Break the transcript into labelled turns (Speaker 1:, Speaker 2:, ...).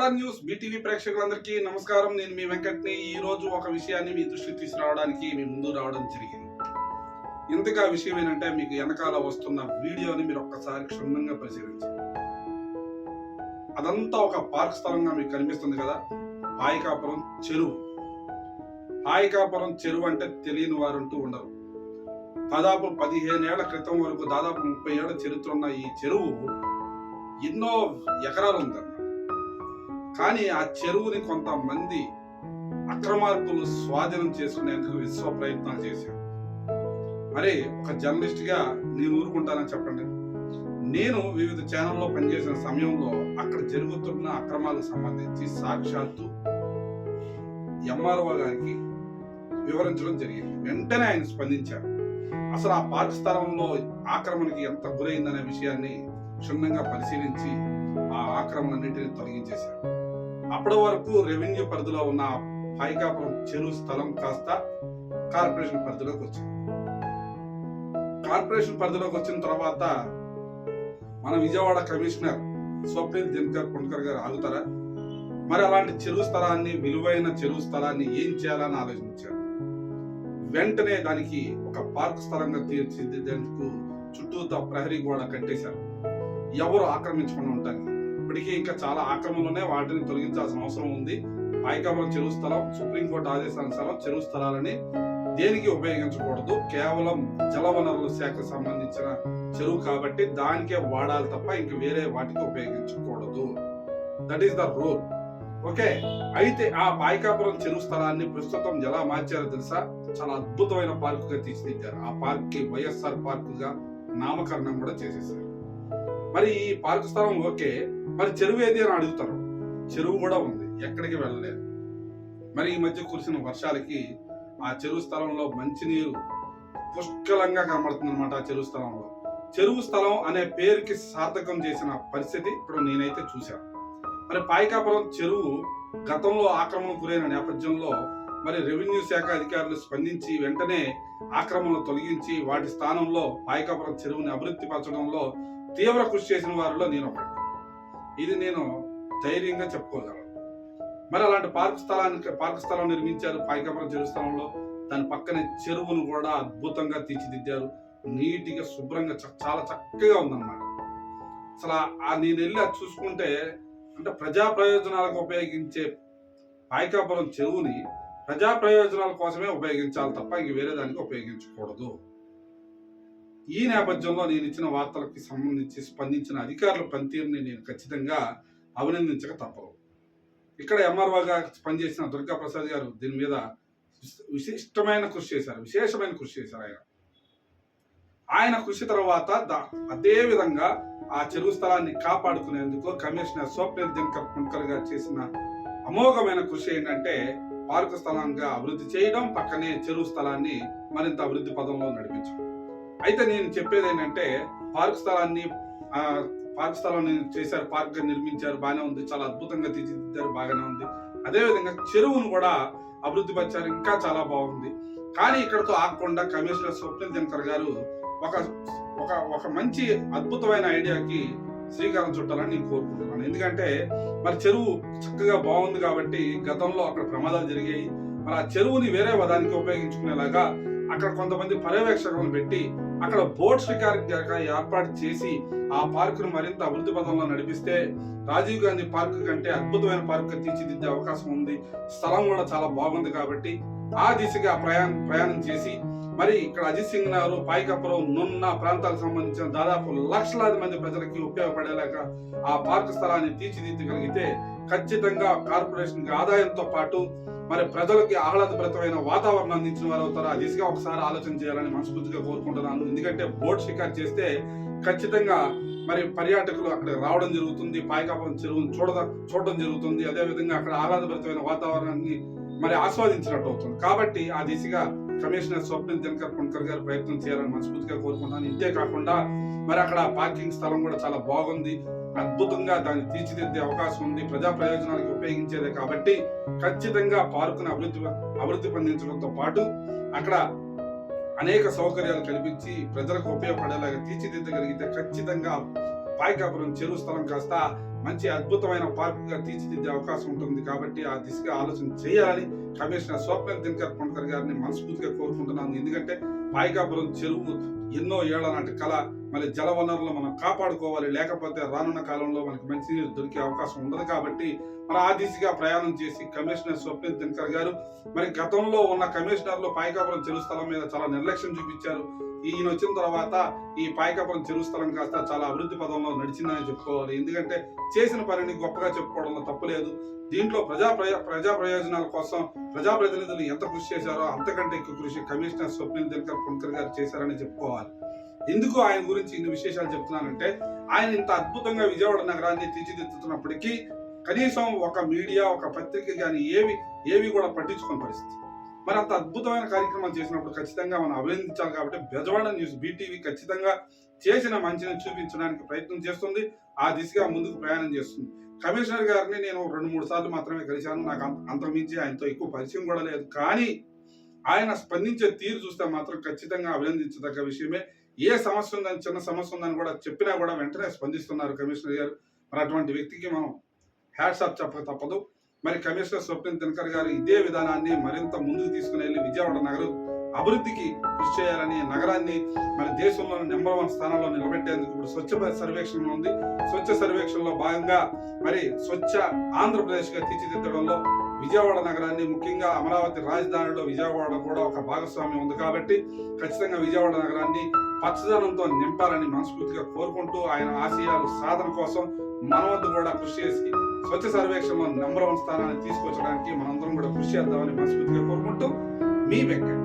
Speaker 1: Vijayawada news BTV ప్రేక్షకులందరికీ నమస్కారం. నేను మీ వెంకట్ని. ఈ రోజు ఒక విషయాన్ని మీ దృష్టికి తీసుకురావడానికి మీ ముందు రావడం జరిగింది. ఇంతగా విషయం ఏంటంటే మీకు వెనకాల వస్తున్న వీడియోని మీరు ఒక్కసారి క్షుణ్ణంగా పరిశీలించండి. అదంతా ఒక పార్క్ స్థలంగా మీకు కనిపిస్తుంది కదా? హాయికాపురం చెరువు. హాయికాపురం చెరువు అంటే తెలియని వారంటూ ఉండరు. దాదాపు పదిహేను ఏళ్ళ క్రితం వరకు దాదాపు ముప్పై ఏళ్ళ చరిత్ర ఉన్న ఈ చెరువు ఎన్నో ఎకరాలు ఉంది. కానీ ఆ చెరువుని కొంతమంది అక్రమార్కులు స్వాధీనం చేసుకునేందుకు విశ్వ ప్రయత్నాలు చేశారు. మరి ఒక జర్నలిస్ట్గా నేను ఊరుకుంటానని చెప్పండి. నేను వివిధ ఛానల్లో పనిచేసిన సమయంలో అక్కడ జరుగుతున్న అక్రమాలకు సంబంధించి సాక్షాత్తు ఎంఆర్ఓ గారికి వివరించడం జరిగింది. వెంటనే ఆయన స్పందించారు. అసలు ఆ పార్క్ స్థలంలో ఆక్రమణకి ఎంత గురైందనే విషయాన్ని క్షుణ్ణంగా పరిశీలించి ఆ ఆక్రమణన్నింటినీ తొలగించేశారు. అప్పటి వరకు రెవెన్యూ పరిధిలో ఉన్న పైకాపురం చెరువు స్థలం కాస్త కార్పొరేషన్ పరిధిలోకి వచ్చింది. కార్పొరేషన్ పరిధిలోకి వచ్చిన తర్వాత మన విజయవాడ కమిషనర్ స్వప్నిల్ దినకర్ పుణ్కర్ గారు ఆగుతారా? మరి అలాంటి చెరువు స్థలాన్ని విలువైన చెరువు స్థలాన్ని ఏం చేయాలని ఆలోచించారు? వెంటనే దానికి ఒక పార్క్ స్థలంగా తీర్చిదిద్దేందుకు చుట్టూతో ప్రహరీ గోడ కట్టేశారు. ఎవరు ఆక్రమించకుండా ఉంటారు? ఇప్పటికీ ఇంకా చాలా ఆక్రమణలోనే వాటిని తొలగించాల్సిన అవసరం ఉంది. పాయకాపురం చెరువు స్థలం సుప్రీంకోర్టు ఆదేశానుసారం చెరువు స్థలాలని దేనికి ఉపయోగించకూడదు? కేవలం జలవనరుల శాఖకు సంబంధించిన చెరువు కాబట్టి దానికే వాడాలి తప్ప ఇంక వేరే వాటికి ఉపయోగించకూడదు. That is the rule okay అయితే ఆ పాయకాపురం చెరువు స్థలాన్ని ప్రస్తుతం ఎలా మార్చారో తెలుసా? చాలా అద్భుతమైన పార్క్గా తీర్చిదిద్దారు. ఆ పార్క్కి వైఎస్ఆర్ పార్క్గా నామకరణం కూడా చేసేసారు. మరి ఈ పార్క్ స్థలం ఓకే. మరి చెరువు ఏది అని అడుగుతారు. చెరువు కూడా ఉంది ఎక్కడికి వెళ్ళలేదు. మరి ఈ మధ్య కురిసిన వర్షాలకి ఆ చెరువు స్థలంలో మంచినీరు పుష్కలంగా కనబడుతుంది అనమాట ఆ చెరువు స్థలంలో. చెరువు స్థలం అనే పేరుకి సార్థకం చేసిన పరిస్థితి ఇప్పుడు నేనైతే చూశాను. మరి పాయికాపురం చెరువు గతంలో ఆక్రమణ గురైన నేపథ్యంలో మరి రెవెన్యూ శాఖ అధికారులు స్పందించి వెంటనే ఆక్రమణలు తొలగించి వాటి స్థానంలో పాయకాపురం చెరువుని అభివృద్ధి పరచడంలో తీవ్ర కృషి చేసిన వారిలో నేను ఒకటి ఇది నేను ధైర్యంగా చెప్పుకోగలను. మరి అలాంటి పార్క్ స్థలానికి పార్క్ స్థలం నిర్మించారు పాయకాపురం చెరువు స్థలంలో. దాని పక్కనే చెరువును కూడా అద్భుతంగా తీర్చిదిద్దారు. నీటిగా శుభ్రంగా చ- చాలా చక్కగా ఉందన్నమాట. అసలు ఆ నేను వెళ్ళి అది చూసుకుంటే అంటే ప్రజా ప్రయోజనాలకు ఉపయోగించే పాయకాపురం చెరువుని ప్రజా ప్రయోజనాల కోసమే ఉపయోగించాలి తప్ప ఇంక వేరే దానికి ఉపయోగించకూడదు. ఈ నేపథ్యంలో నేను ఇచ్చిన వార్తలకు సంబంధించి స్పందించిన అధికారుల పనితీరుని నేను ఖచ్చితంగా అభినందించక తప్పదు. ఇక్కడ ఎంఆర్ఓగా పనిచేసిన దుర్గా ప్రసాద్ గారు దీని మీద విశిష్టమైన కృషి చేశారు. విశేషమైన కృషి చేశారు ఆయన. ఆయన కృషి తర్వాత అదే విధంగా ఆ చెరువు స్థలాన్ని కాపాడుకునేందుకు కమిషనర్ స్వప్నిల్ దినకర్ పుణ్కర్ గారు చేసిన అమోఘమైన కృషి ఏంటంటే పార్కు స్థలంగా అభివృద్ధి చేయడం పక్కనే చెరువు స్థలాన్ని మరింత అభివృద్ధి పదంలో నడిపించడం. అయితే నేను చెప్పేది ఏంటంటే పార్క్ స్థలాన్ని పార్క్ స్థలాన్ని చేశారు పార్క్ నిర్మించారు బాగానే ఉంది చాలా అద్భుతంగా తీర్చిదిద్దారు బాగానే ఉంది. అదేవిధంగా చెరువును కూడా అభివృద్ధి పరిచారు ఇంకా చాలా బాగుంది. కానీ ఇక్కడతో ఆగకుండా కమిషనర్ స్వప్నిల్ దినకర్ గారు ఒక ఒక ఒక మంచి అద్భుతమైన ఐడియాకి శ్రీకారం చుట్టాలని నేను కోరుకుంటున్నాను. ఎందుకంటే మరి చెరువు చక్కగా బాగుంది కాబట్టి గతంలో అక్కడ ప్రమాదాలు జరిగాయి. మరి ఆ చెరువుని వేరే పదానికి ఉపయోగించుకునేలాగా అక్కడ కొంతమంది పర్యవేక్షకులను పెట్టి అక్కడ బోట్ షికార్ ఏర్పాటు చేసి ఆ పార్కును మరింత అభివృద్ధి పథంలో నడిపిస్తే రాజీవ్ గాంధీ పార్క్ కంటే అద్భుతమైన పార్క్ తీర్చిదిద్దే అవకాశం ఉంది. స్థలం కూడా చాలా బాగుంది కాబట్టి ఆ దిశగా ప్రయాణం ప్రయాణం చేసి మరి ఇక్కడ అజిత్ సింగ్ నగర్ పాయికపురం నున్న ప్రాంతాలకు సంబంధించిన దాదాపు లక్షలాది మంది ప్రజలకి ఉపయోగపడేలాగా ఆ పార్క్ స్థలాన్ని తీర్చిదిద్దగలిగితే ఖచ్చితంగా కార్పొరేషన్ ఆదాయంతో పాటు మరి ప్రజలకి ఆహ్లాదభరితమైన వాతావరణం అందించిన వారు అవుతారు? ఆ దిశగా ఒకసారి ఆలోచన చేయాలని మనస్ఫూర్తిగా కోరుకుంటున్నాను. ఎందుకంటే బోట్ షికార్ చేస్తే ఖచ్చితంగా మరి పర్యాటకులు అక్కడ రావడం జరుగుతుంది పాయకాపురం చెరువును చూడ చూడడం జరుగుతుంది. అదే విధంగా అక్కడ ఆహ్లాదభరితమైన వాతావరణాన్ని మరి ఆస్వాదించినట్టు అవుతుంది. కాబట్టి ఆ దిశగా కమిషనర్ స్వప్నిల్ దినకర్ పుణ్కర్ గారు ప్రయత్నం చేయాలని మనస్ఫూర్తిగా కోరుకుంటున్నాను. ఇంతే కాకుండా మరి అక్కడ పార్కింగ్ స్థలం కూడా చాలా బాగుంది. అద్భుతంగా దాన్ని తీర్చిదిద్దే అవకాశం ఉంది. ప్రజా ప్రయోజనాలకు ఉపయోగించేదే కాబట్టి ఖచ్చితంగా పార్కును అభివృద్ధి అభివృద్ధి పొందించడంతో పాటు అక్కడ అనేక సౌకర్యాలు కల్పించి ప్రజలకు ఉపయోగపడేలాగా తీర్చిదిద్దగలిగితే ఖచ్చితంగా పాయకాపురం చెరువు స్థలం కాస్త మంచి అద్భుతమైన పార్కుగా తీర్చిదిద్దే అవకాశం ఉంటుంది కాబట్టి ఆ దిశగా ఆలోచన చేయాలని కమిషనర్ స్వప్న దినకర్ కొణకర్ గారిని మనస్ఫూర్తిగా కోరుకుంటున్నాను. ఎందుకంటే పాయికాపురం చెరువు ఎన్నో ఏళ్ళ నాటి కళ. మళ్ళీ జల వనరులు మనం కాపాడుకోవాలి. లేకపోతే రానున్న కాలంలో మనకి మంచినీరు దొరికే అవకాశం ఉండదు కాబట్టి మరి ఆ దిశగా ప్రయాణం చేసి కమిషనర్ స్వప్న దినకర్ గారు మరి గతంలో ఉన్న కమిషనర్లు పాయకాపురం చెరువు స్థలం మీద చాలా నిర్లక్ష్యం చూపించారు. ఈయన వచ్చిన తర్వాత ఈ పాయకాపురం చెరువు స్థలం కాస్త చాలా అభివృద్ధి పదంలో నడిచిందని చెప్పుకోవాలి. ఎందుకంటే చేసిన పనిని గొప్పగా చెప్పుకోవడంలో తప్పులేదు దీంట్లో ప్రజా ప్రయ ప్రజా ప్రయోజనాల కోసం ప్రజాప్రతినిధులు ఎంత కృషి చేశారో అంతకంటే ఎక్కువ కృషి కమిషనర్ స్వప్నిల్ దినకర్ పుణకర్ గారు చేశారని చెప్పుకోవాలి. ఎందుకు ఆయన గురించి ఇన్ని విశేషాలు చెప్తున్నానంటే ఆయన ఇంత అద్భుతంగా విజయవాడ నగరాన్ని తీర్చిదిద్దుతున్నప్పటికీ కనీసం ఒక మీడియా ఒక పత్రిక కానీ ఏవి ఏవి కూడా పట్టించుకునే పరిస్థితి. మరి అంత అద్భుతమైన కార్యక్రమం చేసినప్పుడు ఖచ్చితంగా మనం అభినందించాలి కాబట్టి బెజవాడ న్యూస్ బీటీవీ ఖచ్చితంగా చేసిన మంచిని చూపించడానికి ప్రయత్నం చేస్తుంది ఆ దిశగా ముందుకు ప్రయాణం చేస్తుంది. కమిషనర్ గారిని నేను రెండు మూడు సార్లు మాత్రమే కలిశాను నాకు అంత అంతకుమించి ఆయనతో ఎక్కువ పరిచయం కూడా లేదు. కానీ ఆయన స్పందించే తీరు చూస్తే మాత్రం ఖచ్చితంగా అభినందించదగ్గ విషయమే. ఏ సమస్య ఉందని చిన్న సమస్య ఉందని కూడా చెప్పినా కూడా వెంటనే స్పందిస్తున్నారు కమిషనర్ గారు. మరి అటువంటి వ్యక్తికి మనం హ్యాట్స్ హ్యాట్సాప్ చెప్పక తప్పదు. మరి కమిషనర్ స్వప్నిల్ దినకర్ గారు ఇదే విధానాన్ని మరింత ముందుకు తీసుకుని వెళ్ళి విజయవాడ నగరం అభివృద్ధికి కృషి చేయాలని నగరాన్ని మరి దేశంలో నెంబర్ వన్ స్థానంలో నిలబెట్టేందుకు ఇప్పుడు స్వచ్ఛ భారత్ సర్వేక్షణ ఉంది. స్వచ్ఛ సర్వేక్షణలో భాగంగా మరి స్వచ్ఛ ఆంధ్రప్రదేశ్గా తీర్చిదిద్దడంలో విజయవాడ నగరాన్ని ముఖ్యంగా అమరావతి రాజధానిలో విజయవాడ కూడా ఒక భాగస్వామ్యం ఉంది కాబట్టి ఖచ్చితంగా విజయవాడ నగరాన్ని పచ్చదనంతో నింపాలని మనస్ఫూర్తిగా కోరుకుంటూ ఆయన ఆశయాలు సాధన కోసం మన వద్ద కూడా కృషి చేసి స్వచ్ఛ సర్వేక్షణలో నెంబర్ వన్ స్థానాన్ని తీసుకొచ్చడానికి మనందరం కూడా కృషి చేద్దామని మనస్ఫూర్తిగా కోరుకుంటూ మీ వెంకట్